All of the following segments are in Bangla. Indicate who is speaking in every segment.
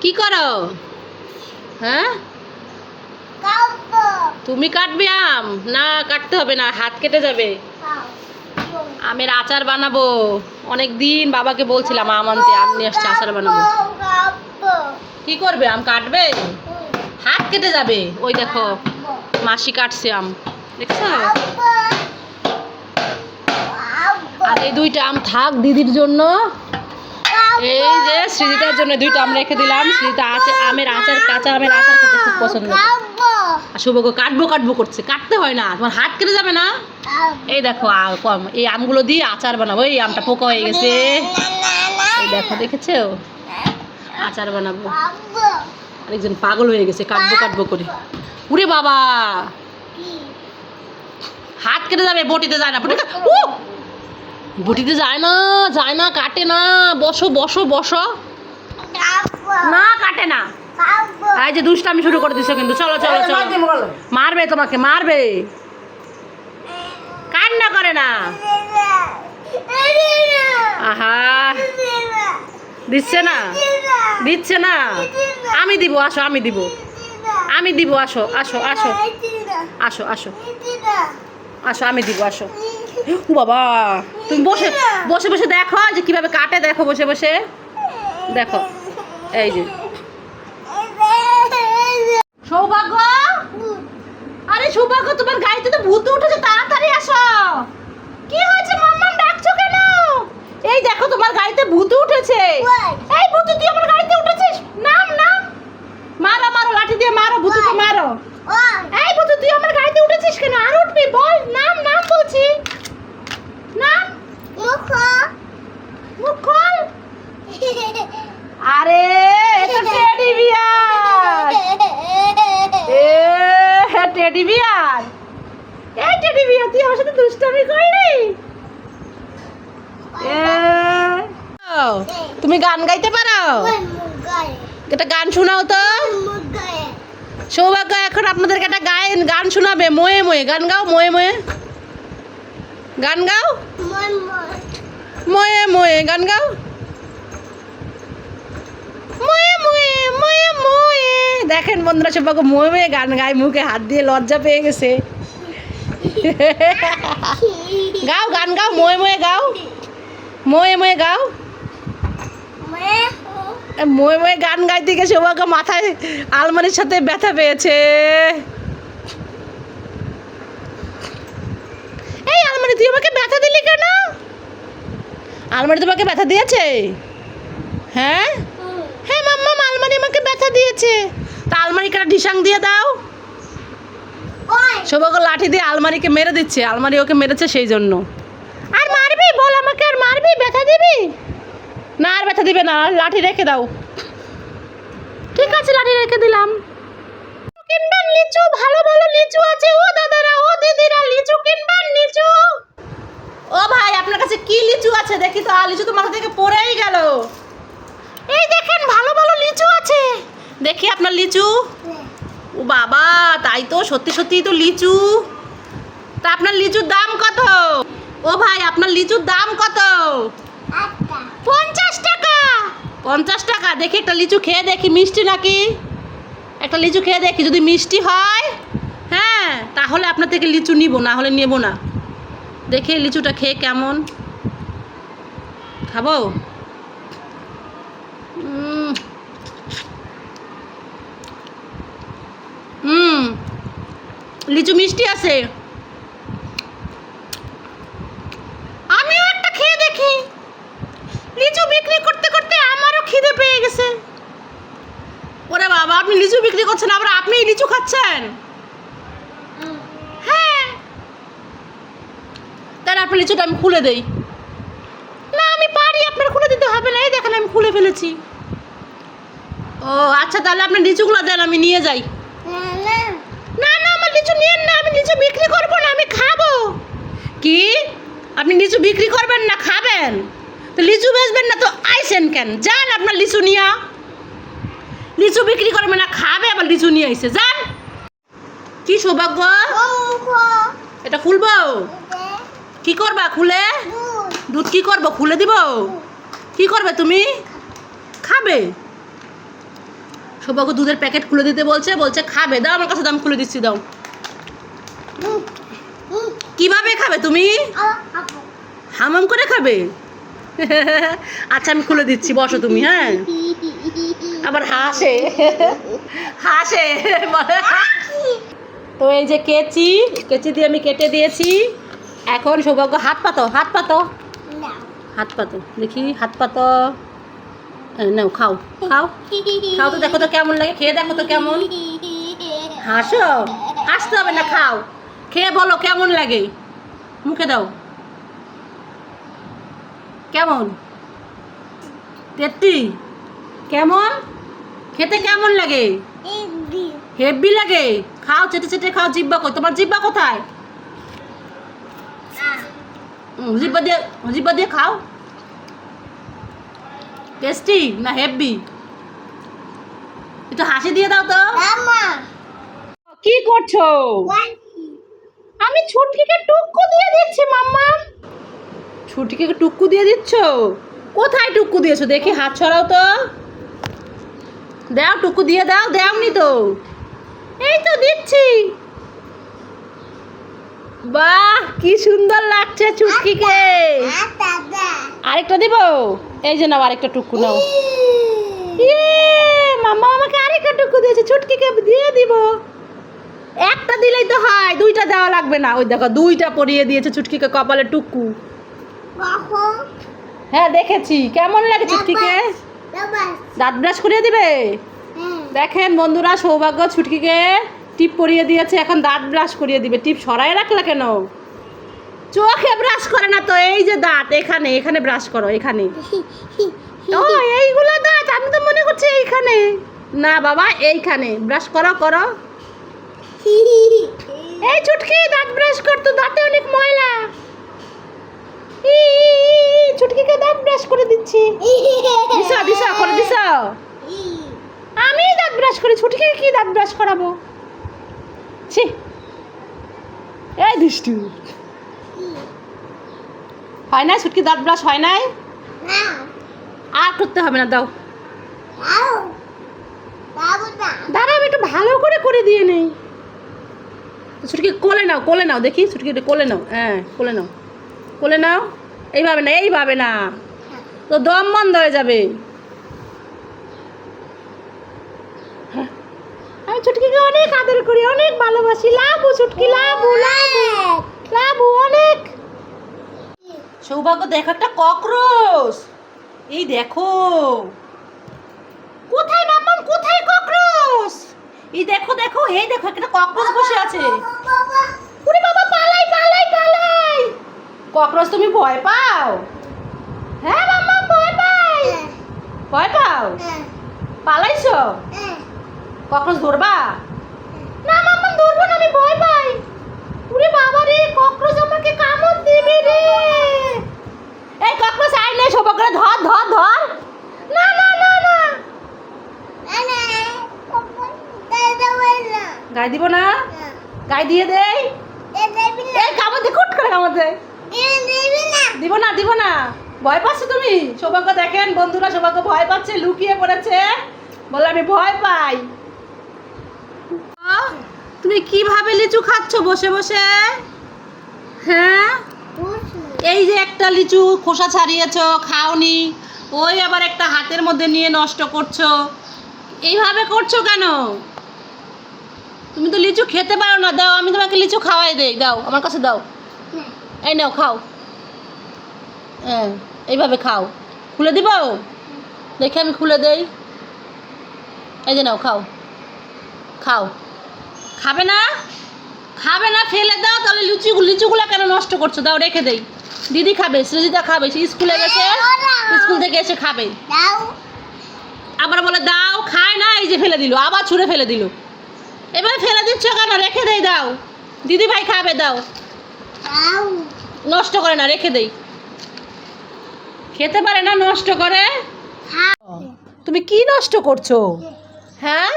Speaker 1: কি করো? হ্যাঁ? তুমি কাটবে আম? না, কাটতে হবে না, হাত কেটে যাবে। আমের আচার বানাবো। অনেক দিন বাবাকে বলছিলাম আম আনতে, আম নিয়ে আসছে, আচার বানাবো। কি করবে, আম কাটবে? হাত কেটে যাবে। ওই দেখো, মাসি কাটছে আম। দেখছ? আর এই দুইটা আম থাক দিদির জন্য। এই যে সৃজিতার জন্য দুইটা আম রেখে দিলাম। সৃজিতা আছে আমের আচার কাঁচা আমের আচার খেতে খুব পছন্দ। করে। আর শুভকে কাটবো কাটবো করছে। কাটতে হয় না তোমার হাত কেটে যাবে না? এই দেখো কম এই আমগুলো দিয়ে আচার বানাবো। এই আমটা পোকা হয়ে গেছে। এই দেখো দেখেছ? আচার বানাবো। আরেকজন পাগল হয়ে গেছে কাটবো কাটবো করে। উরে বাবা! হাত কেটে যাবে বটিতে যায় না বটিতে যায় না যায় না কাটে না। বসো বসো বসো। না কাটে না। এই যে দুষ্টামি শুরু করে দিছো কিন্তু। চলো চলো চলো। মারবে তোমাকে মারবে। কান্না করে না। আহা। দিচ্ছে না? দিচ্ছে না? আমি দিব আসো আমি দিব। আমি দিব আসো আসো আসো। আসো আসো। আসো আমি দিব আসো। ও বাবা তুমি বসে বসে বসে দেখো যে কীভাবে কাটে দেখো বসে বসে। দেখো এই যে। সৌভাগ্য? আরে সৌভাগ্য তোমার গাড়িতে তো ভূত উঠেছে তাড়াতাড়ি আসো। কি হয়েছে মাম্মাম ডাকছো কেন? এই দেখো তোমার গাড়িতে ভূত উঠেছে। এই ভূত তুই আমার গাড়িতে উঠেছিস? নাম নাম। মারো মারো লাঠি দিয়ে মারো ভূতকে মারো। এই ভূত তুই আমার গাড়িতে উঠেছিস কেন? আর উঠবি বল নাম নাম বলছি নাম মুখ খোল আরে এটা টেডি বিয়ার এ হ্যাঁ টেডি বিয়ার এই টেডি বিয়ার তুই আমার সাথে দুষ্টামি করলি? তুমি গান গাইতে পারো? একটা গান শোনাও তো। সৌভাগ্য এখন আপনাদেরকে একটা গায়েন গান শোনাবে। ময়ে ময়ে। গান গাও ময়ে ময়ে। গান গাও। ময়ে ময়ে। গান গাও। ময়ে ময়ে ময়ে ময়ে। দেখেন বন্ধুরা সৌভাগ্য ময়ে ময়ে গান গায়। মুখে হাত দিয়ে লজ্জা পেয়ে গেছে। গাও গান গাও ময়ে ময়ে গাও। ময়ে ময়ে গাও। ময়ে ময়ে গান গাইতে গিয়ে সৌভাগ্য মাথায় আলমারির সাথে ব্যথা পেয়েছে। এই আলমারি তুই আমাকে ব্যথা দিলি কেন? আলমারি তোমাকে ব্যথা দিয়েছে? হ্যাঁ? হ্যাঁ মাম্মা আলমারি আমাকে ব্যথা দিয়েছে। তা আলমারি কেন ঢিসাং দিয়ে দাও। সৌভাগ্য লাঠি দিয়ে আলমারিকে মেরে দিচ্ছে আলমারি ওকে মেরেছে সেই জন্য। আর মারবি? বল আমাকে আর মারবি? ব্যথা দিবি? না আর ব্যথা দিবে না আর লাঠি রেখে দাও। ঠিক আছে লাঠি রেখে দিলাম। কিনবেন লিচু ভালো ভালো লিচু আছে। ও দাদারা ও দিদিরা লিচু কিনবেন লিচু। ও ভাই আপনার কাছে কি লিচু আছে? দেখি তো লিচু তো মাথা থেকে পড়েই গেল। এই দেখেন ভালো ভালো লিচু আছে। দেখি আপনার লিচু। ও বাবা তাই তো সত্যি সত্যি তো লিচু। তা আপনার লিচুর দাম কত? ও ভাই আপনার লিচুর দাম কত? পঞ্চাশ টাকা। পঞ্চাশ টাকা দেখি একটা লিচু খেয়ে দেখি মিষ্টি নাকি? একটা লিচু খেয়ে দেখি যদি মিষ্টি হয় হ্যাঁ তাহলে আপনার থেকে লিচু নিব না হলে নেব না। দেখে লিচুটা খেয়ে কেমন। খাব? হুম। লিচু মিষ্টি আছে। আমিও একটা খেয়ে দেখি। লিচু বিক্রি করতে করতে আমারও খিদে পেয়ে গেছে। ওরে বাবা, আপনি লিচু বিক্রি করছেন, আবার আপনি লিচু খাচ্ছেন? হ্যাঁ। তাহলে আপনার লিচুটা আমি খুলে দেই। না, আমি পারি, আপনার খুলে দিতে হবে না। এই দেখেন, আমি খুলে ফেলেছি। ও আচ্ছা তাহলে আপনি লিচুগুলো দেন, আমি নিয়ে যাই। না নিয়েন না, আমি লিচু বিক্রি করব না, আমি খাব। কি? আপনি লিচু বিক্রি করবেন না, খাবেন? তো লিচু বেচবেন না, তো আইসেন কেন? যান আপনার লিচু নিয়া। লিচু বিক্রি করবে না, খাবে, আবার লিচু নিয়ে আইসে। যান। কি সৌভাগ্য? এটা খুলবো? কি করবা, খুলে? দুধ কি করব, খুলে দিব? কি করবে তুমি? খাবে। সৌভাগ্য দুধের প্যাকেট খুলে দিতে বলছে বলছে খাবে। দাও, আমার কাছে দাম খুলে দিচ্ছি, দাও। কীভাবে খাবে তুমি? হামাম করে খাবে? আচ্ছা আমি খুলে দিচ্ছি বসো তুমি হ্যাঁ। আবার হাসে। হাসে তো এই যে কেচি কেচি দিয়ে আমি কেটে দিয়েছি। এখন সৌভাগ্য হাত পাতো হাত পাতো। হাত পাতো দেখি হাত পাতো। নাও খাও খাও। খাও তো দেখো তো কেমন লাগে খেয়ে দেখো তো কেমন। হাসো? হাসতে হবে না খাও। খেয়ে বলো কেমন লাগে? মুখে দাও। কেমন? তেত্রি কেমন? খেতে কেমন লাগে? হেভি। লাগে? খাও চেটে চেটে খাও জিব্বা কই? তোমার জিব্বা কোথায়? জিব্বা দিয়ে জিব্বা দিয়ে খাও। টেস্টি না হেভি? একটু হাসি দিয়ে দাও তো। কি করছ? আমি ছুটকিকে টুক্কু দিয়ে দিচ্ছি, মাম্মা। ছুটকিকে টুক্কু দিয়ে দিচ্ছ? কোথায় টুক্কু দিয়েছ? দেখি, হাত ছড়াও তো। দাও, টুকু দিয়ে দাও, দাওনি তো। এই তো দিচ্ছি। বাহ, কি সুন্দর লাগছে ছুটকিকে। আরেকটা দিব? এই যে নাও, আরেকটা টুকু নাও। ইয়ে মাম্মা আমাকে আরেকটা টুকু দিয়েছে, ছুটকিকে দিয়ে দিব। একটা দিলেই তো হয় দুইটা দেওয়া লাগবে না। ওই দেখো দুইটা পরিয়ে দিয়েছে চুটকিকে কপালে টুকু। হ্যাঁ দেখেছি। কেমন লাগে চুটকিকে? দাঁত ব্রাশ। করিয়ে দিবে? দেখেন বন্ধুরা সৌভাগ্য ছুটকিকে টিপ পরিয়ে দিয়েছে এখন দাঁত ব্রাশ করিয়ে দিবে। টিপ সরাই রাখলা কেন? চোখে ব্রাশ করে না তো এই যে দাঁত এখানে এখানে ব্রাশ করো এখানে। ও এইগুলো দাঁত আমি তো মনে করছি এইখানে। না বাবা এইখানে। ব্রাশ করো করো। এই ছুটকি দাঁত ব্রাশ করতো দাঁতে অনেক ময়লা। ছুটকিকে দাঁত ব্রাশ করে দিচ্ছি। দিশা দিশা করে দিশা আমি দাঁত ব্রাশ করি ছুটিকে কি দাঁত ব্রাশ করাবো? ছি। এই দুষ্টু। হয় না ছুটকি দাঁত ব্রাশ হয় নাই? আর করতে হবে না দাও। দাঁড়া আমি একটু ভালো করে করে দিয়ে নেই। ছুটকি কোলে নাও কোলে নাও, দেখি, ছুটকি কোলে নাও হ্যাঁ কোলে নাও। কোলে নাও, এইভাবে না এইভাবে না। তো দম বন্ধ হয়ে যাবে। আমি ছুটকিকে অনেক আদর করি, অনেক ভালোবাসি। লাভু ছুটকি লাভু লাভু লাভু অনেক। সৌভাগ্য, দেখো একটা ককরোচ। এই দেখো কোথায় মাম্মাম কোথায় ককরোচ এই দেখো দেখো, এই দেখো, একটা ককরোচ বসে আছে। ওরে বাবা, পালাই পালাই পালাই। ককরোচ তুমি ভয় পাও? হ্যাঁ মাম্মাম ভয় পাই। ভয় পাও? পালাইছো? ককরোচ ধরবা? না, মাম্মা, ধরবো না, আমি ভয় পাই। ওরে বাবা রে ককরোচ আমাকে কামড় দিবে রে এই ককরোচ আই নে সব করে ধর ধর ধর না না না না গায়ে দিব না? গায়ে দিয়ে দেই? এই কামড় দে কুট করে কামড় দে। দিব না। দিব না ভয় পাচ্ছ তুমি? সৌভাগ্য দেখেন বন্ধুরা সৌভাগ্য ভয় পাচ্ছে লুকিয়ে পড়েছে। বলে আমি ভয় পাই। তুমি কীভাবে লিচু খাচ্ছ? বসে বসে। হ্যাঁ? এই যে একটা লিচু খোসা ছাড়িয়েছো খাওনি। ওই আবার একটা হাতের মধ্যে নিয়ে নষ্ট করছ। এইভাবে করছ কেন? তুমি তো লিচু খেতে পারো না দাও আমি তোমাকে লিচু খাওয়াই দেই দাও আমার কাছে দাও। এই নাও খাও। হ্যাঁ এইভাবে খাও। খুলে দিব? দেখে আমি খুলে দেই। এই যে নাও খাও। খাও। খাবে না? খাবে না ফেলে দাও তাহলে লিচু লিচুগুলো কেন নষ্ট করছ? দাও রেখে দেই। দিদি খাবে সৃজিতা খাবে সে স্কুলে গেছে স্কুল থেকে এসে খাবে। আবার বলে দাও খায় না এই যে ফেলে দিল আবার ছুঁড়ে ফেলে দিল। এবার ফেলে দিচ্ছ কেন? রেখে দেই দাও। দিদি ভাই খাবে দাও। নষ্ট করে না রেখে দেই। খেতে পারে না নষ্ট করে। তুমি কি নষ্ট করছ? হ্যাঁ?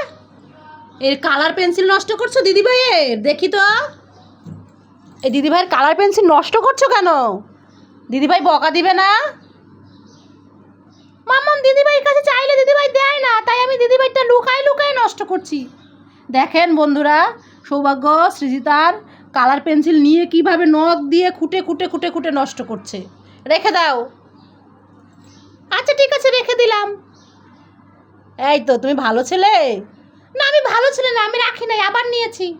Speaker 1: এর কালার পেন্সিল নষ্ট করছ দিদি ভাইয়ের? দেখি তো। এই দিদি ভাইয়ের কালার পেন্সিল নষ্ট করছ কেন? দিদি ভাই বকা দিবে না? মাম্মাম দিদিভাইয়ের কাছে চাইলে দিদিভাই দেয় না তাই আমি দিদিভাইটা লুকায় লুকায় নষ্ট করছি। দেখেন বন্ধুরা, সৌভাগ্য, সৃজিতার কালার পেন্সিল নিয়ে কীভাবে নখ দিয়ে খুঁটে খুঁটে খুঁটে খুঁটে নষ্ট করছে। রেখে দাও। আচ্ছা ঠিক আছে, রেখে দিলাম। এই তো, তুমি ভালো ছেলে? না, আমি ভালো ছেলে না, আমি রাখি নাই, আবার নিয়েছি।